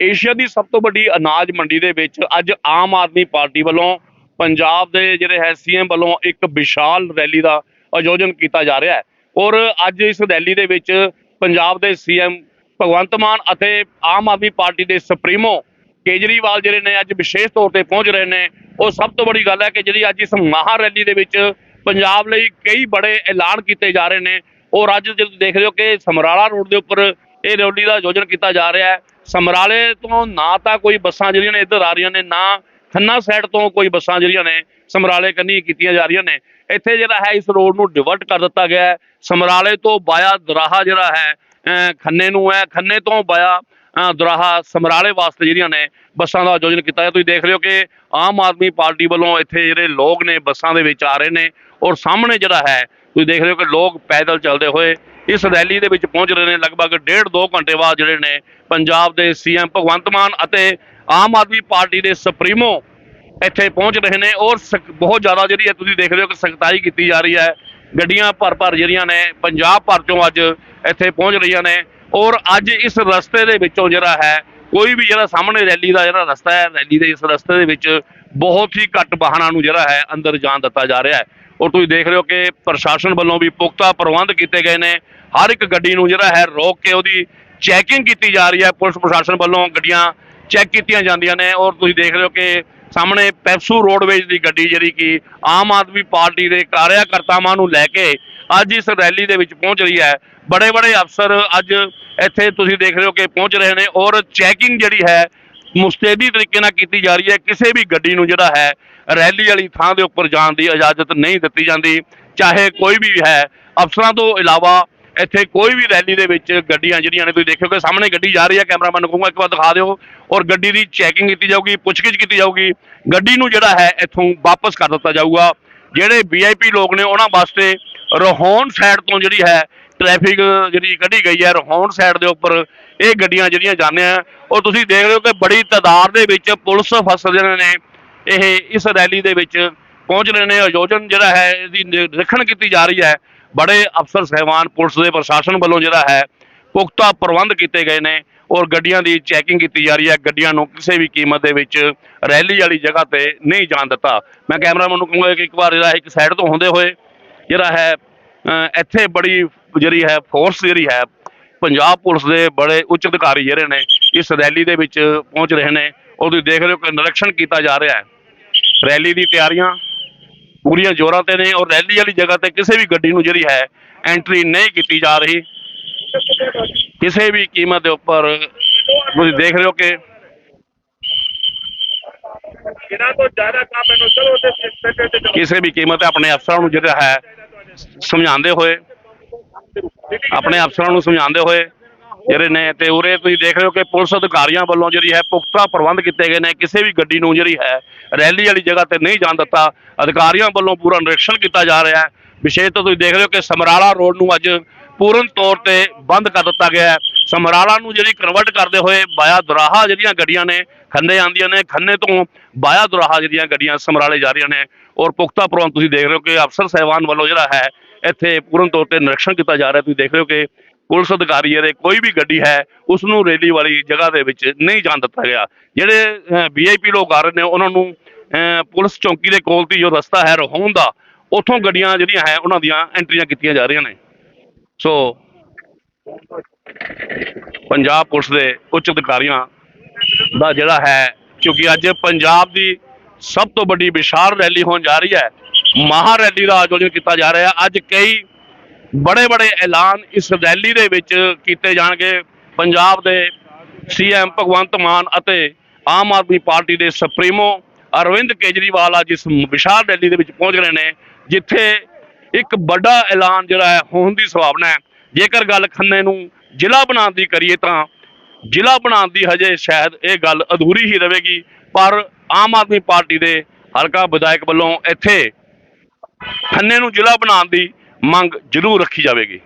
Asia ਦੀ ਸਭ ਤੋਂ ਵੱਡੀ ਅਨਾਜ ਮੰਡੀ ਦੇ ਵਿੱਚ ਅੱਜ ਆਮ ਆਦਮੀ ਪਾਰਟੀ ਵੱਲੋਂ ਪੰਜਾਬ ਦੇ ਜਿਹੜੇ ਹੈ ਸੀਐਮ ਵੱਲੋਂ ਇੱਕ ਵਿਸ਼ਾਲ ਰੈਲੀ ਦਾ ਆਯੋਜਨ ਕੀਤਾ ਜਾ ਰਿਹਾ ਹੈ। ਔਰ ਅੱਜ ਇਸ ਰੈਲੀ ਦੇ ਵਿੱਚ ਪੰਜਾਬ ਦੇ ਸੀਐਮ ਭਗਵੰਤ ਮਾਨ ਅਤੇ ਆਮ ਆਦਮੀ ਪਾਰਟੀ ਦੇ ਸੁਪਰੀਮੋ ਕੇਜਰੀਵਾਲ ਜਿਹੜੇ ਨੇ ਅੱਜ ਵਿਸ਼ੇਸ਼ ਤੌਰ ਤੇ ਪਹੁੰਚ ਰਹੇ ਨੇ। ਉਹ ਸਭ ਤੋਂ ਵੱਡੀ ਗੱਲ ਹੈ ਕਿ ਜਿਹੜੀ ਅੱਜ ਇਸ ਮਹਾ ਰੈਲੀ ਦੇ ਵਿੱਚ ਪੰਜਾਬ ਲਈ ਕਈ ਬੜੇ ਐਲਾਨ ਕੀਤੇ ਜਾ ਰਹੇ ਨੇ। ਔਰ ਅੱਜ ਜਦੋਂ ਦੇਖ ਰਹੇ ਹੋ ਕਿ ਸਮਰਾਲਾ ਰੋਡ ਦੇ ਉੱਪਰ ਇਹ ਰੈਲੀ ਦਾ ਆਯੋਜਨ ਕੀਤਾ ਜਾ ਰਿਹਾ ਹੈ। ਸਮਰਾਲੇ ਤੋਂ ਨਾ ਤਾਂ ਕੋਈ ਬੱਸਾਂ ਜਿਹੜੀਆਂ ਨੇ ਇੱਧਰ ਆ ਰਹੀਆਂ ਨੇ, ਨਾ ਖੰਨਾ ਸਾਈਡ ਤੋਂ ਕੋਈ ਬੱਸਾਂ ਜਿਹੜੀਆਂ ਨੇ ਸਮਰਾਲੇ ਕੰਨੀ ਕੀਤੀਆਂ ਜਾ ਰਹੀਆਂ ਨੇ। ਇੱਥੇ ਜਿਹੜਾ ਹੈ, ਇਸ ਰੋਡ ਨੂੰ ਡਿਵਰਟ ਕਰ ਦਿੱਤਾ ਗਿਆ ਹੈ। ਸਮਰਾਲੇ ਤੋਂ ਬਾਇਆ ਦਰਾਹਾ ਜਿਹੜਾ ਹੈ ਖੰਨੇ ਨੂੰ ਹੈ। ਖੰਨੇ ਤੋਂ ਬਾਇਆ, ਅਹ ਦਰਾਹਾ ਸਮਰਾਲੇ ਵਾਸਤੇ ਜਿਹੜੀਆਂ ਨੇ ਬੱਸਾਂ ਦਾ ਆਯੋਜਨ ਕੀਤਾ ਹੈ ਤੁਸੀਂ ਦੇਖ ਰਹੇ ਹੋ ਕਿ ਆਮ ਆਦਮੀ ਪਾਰਟੀ ਵੱਲੋਂ ਇੱਥੇ ਜਿਹੜੇ ਲੋਕ ਨੇ, ਬੱਸਾਂ ਦੇ ਵਿੱਚ ਆ ਰਹੇ ਨੇ ਔਰ ਸਾਹਮਣੇ ਜਿਹੜਾ ਹੈ, ਤੁਸੀਂ ਦੇਖ ਰਹੇ ਹੋ ਕਿ ਲੋਕ ਪੈਦਲ ਚੱਲਦੇ ਹੋਏ ਇਸ ਰੈਲੀ ਦੇ ਵਿੱਚ ਪਹੁੰਚ ਰਹੇ ਨੇ ਲਗਭਗ ਡੇਢ ਦੋ ਘੰਟੇ ਬਾਅਦ ਜਿਹੜੇ ਨੇ ਪੰਜਾਬ ਦੇ ਸੀਐਮ ਭਗਵੰਤ ਮਾਨ ਅਤੇ ਆਮ ਆਦਮੀ ਪਾਰਟੀ ਦੇ ਸੁਪਰੀਮੋ ਇੱਥੇ ਪਹੁੰਚ ਰਹੇ ਨੇ ਔਰ ਸਖ- ਬਹੁਤ ਜ਼ਿਆਦਾ ਜਿਹੜੀ ਹੈ ਤੁਸੀਂ ਦੇਖ ਰਹੇ ਹੋ ਕਿ ਸਖਤਾਈ ਕੀਤੀ ਜਾ ਰਹੀ ਹੈ। ਗੱਡੀਆਂ ਭਰ ਭਰ ਜਿਹੜੀਆਂ ਨੇ ਪੰਜਾਬ ਭਰ ਚੋਂ ਅੱਜ ਇੱਥੇ ਪਹੁੰਚ ਰਹੀਆਂ ਨੇ ਔਰ ਅੱਜ ਇਸ ਰਸਤੇ ਦੇ ਵਿੱਚੋਂ ਜਿਹੜਾ ਹੈ, ਕੋਈ ਵੀ ਜਿਹੜਾ ਸਾਹਮਣੇ ਰੈਲੀ ਦਾ ਜਿਹੜਾ ਰਸਤਾ ਹੈ, ਰੈਲੀ ਦੇ ਇਸ ਰਸਤੇ ਦੇ ਵਿੱਚ ਬਹੁਤ ਹੀ ਘੱਟ ਵਾਹਨਾਂ ਨੂੰ ਜਿਹੜਾ ਹੈ ਅੰਦਰ ਜਾਣ ਦਿੱਤਾ ਜਾ ਰਿਹਾ ਹੈ। ਔਰ ਤੁਸੀਂ ਦੇਖ ਰਹੇ ਹੋ ਕਿ ਪ੍ਰਸ਼ਾਸਨ ਵੱਲੋਂ ਵੀ ਪੁਖਤਾ ਪ੍ਰਬੰਧ ਕੀਤੇ ਗਏ ਨੇ ਹਰ ਇੱਕ ਗੱਡੀ ਨੂੰ ਜਿਹੜਾ ਹੈ ਰੋਕ ਕੇ ਉਹਦੀ ਚੈਕਿੰਗ ਕੀਤੀ ਜਾ ਰਹੀ ਹੈ। ਪੁਲਿਸ ਪ੍ਰਸ਼ਾਸਨ ਵੱਲੋਂ ਗੱਡੀਆਂ ਚੈੱਕ ਕੀਤੀਆਂ ਜਾਂਦੀਆਂ ਨੇ ਔਰ ਤੁਸੀਂ ਦੇਖ ਰਹੇ ਹੋ ਕਿ ਸਾਹਮਣੇ ਪੈਪਸੂ ਰੋਡਵੇਜ ਦੀ ਗੱਡੀ ਜਿਹੜੀ ਕਿ ਆਮ ਆਦਮੀ ਪਾਰਟੀ ਦੇ ਕਾਰਿਆਕਰਤਾਵਾਂ ਨੂੰ ਲੈ ਕੇ ਅੱਜ ਇਸ ਰੈਲੀ ਦੇ ਵਿੱਚ ਪਹੁੰਚ ਰਹੀ ਹੈ। ਬੜੇ ਬੜੇ ਅਫਸਰ ਅੱਜ ਇੱਥੇ ਤੁਸੀਂ ਦੇਖ ਰਹੇ ਹੋ ਕਿ ਪਹੁੰਚ ਰਹੇ ਨੇ ਔਰ ਚੈਕਿੰਗ ਜਿਹੜੀ ਹੈ ਮੁਸਤੈਦੀ ਤਰੀਕੇ ਨਾਲ ਕੀਤੀ ਜਾ ਰਹੀ ਹੈ। ਕਿਸੇ ਵੀ ਗੱਡੀ ਨੂੰ ਜਿਹੜਾ ਹੈ ਰੈਲੀ ਵਾਲੀ ਥਾਂ ਦੇ ਉੱਪਰ ਜਾਣ ਦੀ ਇਜਾਜ਼ਤ ਨਹੀਂ ਦਿੱਤੀ ਜਾਂਦੀ। ਚਾਹੇ ਕੋਈ ਵੀ ਹੈ, ਅਫਸਰਾਂ ਤੋਂ ਇਲਾਵਾ ਇੱਥੇ ਕੋਈ ਵੀ ਰੈਲੀ ਦੇ ਵਿੱਚ ਗੱਡੀਆਂ ਜਿਹੜੀਆਂ ਨੇ ਤੁਸੀਂ ਦੇਖਿਓ ਕਿ ਸਾਹਮਣੇ ਗੱਡੀ ਜਾ ਰਹੀ ਹੈ, ਕੈਮਰਾਮੈਨ ਨੂੰ ਕਹੂੰਗਾ ਇੱਕ ਵਾਰ ਦਿਖਾ ਦਿਓ ਔਰ ਗੱਡੀ ਦੀ ਚੈਕਿੰਗ ਕੀਤੀ ਜਾਊਗੀ, ਪੁੱਛਗਿੱਛ ਕੀਤੀ ਜਾਊਗੀ। ਗੱਡੀ ਨੂੰ ਜਿਹੜਾ ਹੈ ਇੱਥੋਂ ਵਾਪਸ ਕਰ ਦਿੱਤਾ ਜਾਊਗਾ। ਜਿਹੜੇ ਵੀਆਈਪੀ ਲੋਕ ਨੇ ਉਹਨਾਂ ਵਾਸਤੇ ਰੋਹੌਣ ਸਾਈਡ ਤੋਂ ਜਿਹੜੀ ਹੈ ਟ੍ਰੈਫਿਕ ਜਿਹੜੀ ਕੱਢੀ ਗਈ ਹੈ ਰੋਹੌਣ ਸਾਈਡ ਦੇ ਉੱਪਰ ਇਹ ਗੱਡੀਆਂ ਜਿਹੜੀਆਂ ਜਾਂਦੇ ਜਾਂਦੀਆਂ ਔਰ ਤੁਸੀਂ ਦੇਖ ਰਹੇ ਹੋ ਕਿ ਬੜੀ ਤਾਦਾਦ ਦੇ ਵਿੱਚ ਪੁਲਿਸ ਫਸ ਰਹੇ ਨੇ। ਇਹ ਇਸ ਰੈਲੀ ਦੇ ਵਿੱਚ ਪਹੁੰਚ ਰਹੇ ਨੇ। ਆਯੋਜਨ ਜਿਹੜਾ ਹੈ, ਇਹਦੀ ਨਿਰੀਖਣ ਕੀਤੀ ਜਾ ਰਹੀ ਹੈ। ਬੜੇ ਅਫਸਰ, ਸਹਿਬਾਨ, ਪੁਲਿਸ ਦੇ ਪ੍ਰਸ਼ਾਸਨ ਵੱਲੋਂ ਜਿਹੜਾ ਹੈ, ਪੁਖਤਾ ਪ੍ਰਬੰਧ ਕੀਤੇ ਗਏ ਨੇ ਔਰ ਗੱਡੀਆਂ ਦੀ ਚੈਕਿੰਗ ਕੀਤੀ ਜਾ ਰਹੀ ਹੈ। ਗੱਡੀਆਂ ਨੂੰ ਕਿਸੇ ਵੀ ਕੀਮਤ ਦੇ ਵਿੱਚ ਰੈਲੀ ਵਾਲੀ ਜਗ੍ਹਾ ਤੇ ਨਹੀਂ ਜਾਣ ਦਿੱਤਾ। ਮੈਂ ਕੈਮਰਾਮੈਨ ਨੂੰ ਕਹੂੰਗਾ ਕਿ ਇੱਕ ਵਾਰ ਜਿਹੜਾ ਇੱਕ ਸਾਈਡ ਤੋਂ ਹੁੰਦੇ ਹੋਏ ਜਿਹੜਾ ਹੈ ਇੱਥੇ ਬੜੀ ਜਿਹੜੀ ਹੈ ਫੋਰਸ ਜਿਹੜੀ ਹੈ, ਪੰਜਾਬ ਪੁਲਿਸ ਦੇ ਬੜੇ ਉੱਚ ਅਧਿਕਾਰੀ ਜਿਹੜੇ ਨੇ ਇਸ ਰੈਲੀ ਦੇ ਵਿੱਚ ਪਹੁੰਚ ਰਹੇ ਨੇ। ਔਰ ਤੁਸੀਂ ਦੇਖ ਰਹੇ ਹੋ ਕਿ ਨਿਰੀਖਣ ਕੀਤਾ ਜਾ ਰਿਹਾ ਹੈ। ਰੈਲੀ ਦੀ ਤਿਆਰੀਆਂ ਪੂਰੀਆਂ ਜ਼ੋਰਾਂ ਤੇ ਨੇ ਔਰ ਰੈਲੀ ਵਾਲੀ ਜਗ੍ਹਾ ਤੇ ਕਿਸੇ ਵੀ ਗੱਡੀ ਨੂੰ ਜਿਹੜੀ ਹੈ ਐਂਟਰੀ ਨਹੀਂ ਕੀਤੀ ਜਾ ਰਹੀ। ਕਿਸੇ ਵੀ ਕੀਮਤ ਦੇ ਉੱਪਰ ਤੁਸੀਂ ਦੇਖ ਰਹੇ ਹੋ ਕਿ ਕਿਸੇ ਵੀ ਕੀਮਤ ਆਪਣੇ ਅਫਸਰਾਂ ਨੂੰ ਜਿਹੜਾ ਹੈ ਸਮਝਾਉਂਦੇ ਹੋਏ ਆਪਣੇ ਅਫਸਰਾਂ ਨੂੰ ਸਮਝਾਉਂਦੇ ਹੋਏ ਜਿਹੜੇ ਨੇ ਤੇ ਉਰੇ ਤੁਸੀਂ ਦੇਖ ਰਹੇ ਹੋ ਕਿ ਪੁਲਿਸ ਅਧਿਕਾਰੀਆਂ ਵੱਲੋਂ ਜਿਹੜੀ ਹੈ ਪੁਖਤਾ ਪ੍ਰਬੰਧ ਕੀਤੇ ਗਏ ਨੇ, ਕਿਸੇ ਵੀ ਗੱਡੀ ਨੂੰ ਜਿਹੜੀ ਹੈ ਰੈਲੀ ਵਾਲੀ ਜਗ੍ਹਾ ਤੇ ਨਹੀਂ ਜਾਣ ਦਿੱਤਾ। ਅਧਿਕਾਰੀਆਂ ਵੱਲੋਂ ਪੂਰਾ ਨਿਰੀਖਣ ਕੀਤਾ ਜਾ ਰਿਹਾ ਹੈ। ਵਿਸ਼ੇਸ਼ ਤੌਰ ਤੁਸੀਂ ਦੇਖ ਰਹੇ ਹੋ ਕਿ ਸਮਰਾਲਾ ਰੋਡ ਨੂੰ ਅੱਜ ਪੂਰਨ ਤੌਰ ਤੇ ਬੰਦ ਕਰ ਦਿੱਤਾ ਗਿਆ ਹੈ। ਸਮਰਾਲਾ ਨੂੰ ਜਿਹੜੀ ਕਨਵਰਟ ਕਰਦੇ ਹੋਏ ਬਾਇਆ ਦੁਰਾਹਾ ਜਿਹੜੀਆਂ ਗੱਡੀਆਂ ਨੇ, ਖੰਨੇ ਆਉਂਦੀਆਂ ਨੇ, ਖੰਨੇ ਤੋਂ ਬਾਇਆ ਦੁਰਾਹਾ ਜਿਹੜੀਆਂ ਗੱਡੀਆਂ ਸਮਰਾਲੇ ਜਾ ਰਹੀਆਂ ਨੇ। ਔਰ ਪੁਖਤਾ ਪ੍ਰਬੰਧ ਤੁਸੀਂ ਦੇਖ ਰਹੇ ਹੋ ਕਿ ਅਫਸਰ ਸਹਿਬਾਨ ਵੱਲੋਂ ਜਿਹੜਾ ਹੈ, ਇੱਥੇ ਪੂਰਨ ਤੌਰ ਤੇ ਨਿਰੀਖਣ ਕੀਤਾ ਜਾ ਰਿਹਾ ਤੁਸੀਂ ਦੇਖ ਰਹੇ ਹੋ ਕਿ ਪੁਲਿਸ ਅਧਿਕਾਰੀ ਜਿਹੜੇ ਕੋਈ ਵੀ ਗੱਡੀ ਹੈ ਉਸ ਨੂੰ ਰੈਲੀ ਵਾਲੀ ਜਗ੍ਹਾ ਦੇ ਵਿੱਚ ਨਹੀਂ ਜਾਣ ਦਿੱਤਾ ਗਿਆ। ਜਿਹੜੇ ਵੀਆਈਪੀ ਲੋਕ ਆ ਰਹੇ ਨੇ ਉਹਨਾਂ ਨੂੰ ਅਹ, ਪੁਲਿਸ ਚੌਂਕੀ ਦੇ ਕੋਲ ਦੀ ਜੋ ਰਸਤਾ ਹੈ ਰਹਾਉਣ ਦਾ ਉੱਥੋਂ ਗੱਡੀਆਂ ਜਿਹੜੀਆਂ ਹੈ ਉਹਨਾਂ ਦੀਆਂ ਐਂਟਰੀਆਂ ਕੀਤੀਆਂ ਜਾ ਰਹੀਆਂ ਨੇ। ਸੋ ਪੰਜਾਬ ਪੁਲਿਸ ਦੇ ਉੱਚ ਅਧਿਕਾਰੀਆਂ ਦਾ ਜਿਹੜਾ ਹੈ ਕਿਉਂਕਿ ਅੱਜ ਪੰਜਾਬ ਦੀ ਸਭ ਤੋਂ ਵੱਡੀ ਵਿਸ਼ਾਲ ਰੈਲੀ ਹੋਣ ਜਾ ਰਹੀ ਹੈ ਮਹਾ ਰੈਲੀ ਦਾ ਆਯੋਜਨ ਕੀਤਾ ਜਾ ਰਿਹਾ ਅੱਜ ਕਈ ਬੜੇ ਬੜੇ ਐਲਾਨ ਇਸ ਰੈਲੀ ਦੇ ਵਿੱਚ ਕੀਤੇ ਜਾਣਗੇ। ਪੰਜਾਬ ਦੇ ਸੀਐਮ ਭਗਵੰਤ ਮਾਨ ਅਤੇ ਆਮ ਆਦਮੀ ਪਾਰਟੀ ਦੇ ਸੁਪਰੀਮੋ ਅਰਵਿੰਦ ਕੇਜਰੀਵਾਲ ਅੱਜ ਇਸ ਵਿਸ਼ਾਲ ਰੈਲੀ ਦੇ ਵਿੱਚ ਪਹੁੰਚ ਰਹੇ ਨੇ, ਜਿੱਥੇ ਇੱਕ ਵੱਡਾ ਐਲਾਨ ਜਿਹੜਾ ਹੈ, ਹੋਣ ਦੀ ਸੰਭਾਵਨਾ ਹੈ। ਜੇਕਰ ਗੱਲ ਖੰਨੇ ਨੂੰ ਜ਼ਿਲ੍ਹਾ ਬਣਾਉਣ ਦੀ ਕਰੀਏ ਤਾਂ ਜ਼ਿਲ੍ਹਾ ਬਣਾਉਣ ਦੀ ਹਜੇ ਸ਼ਾਇਦ ਇਹ ਗੱਲ ਅਧੂਰੀ ਹੀ ਰਹੇਗੀ, ਪਰ ਆਮ ਆਦਮੀ ਪਾਰਟੀ ਦੇ ਹਲਕਾ ਵਿਧਾਇਕ ਵੱਲੋਂ ਇੱਥੇ ਖੰਨੇ ਨੂੰ ਜ਼ਿਲ੍ਹਾ ਬਣਾਉਣ ਦੀ ਮੰਗ ਜ਼ਰੂਰ ਰੱਖੀ ਜਾਵੇਗੀ।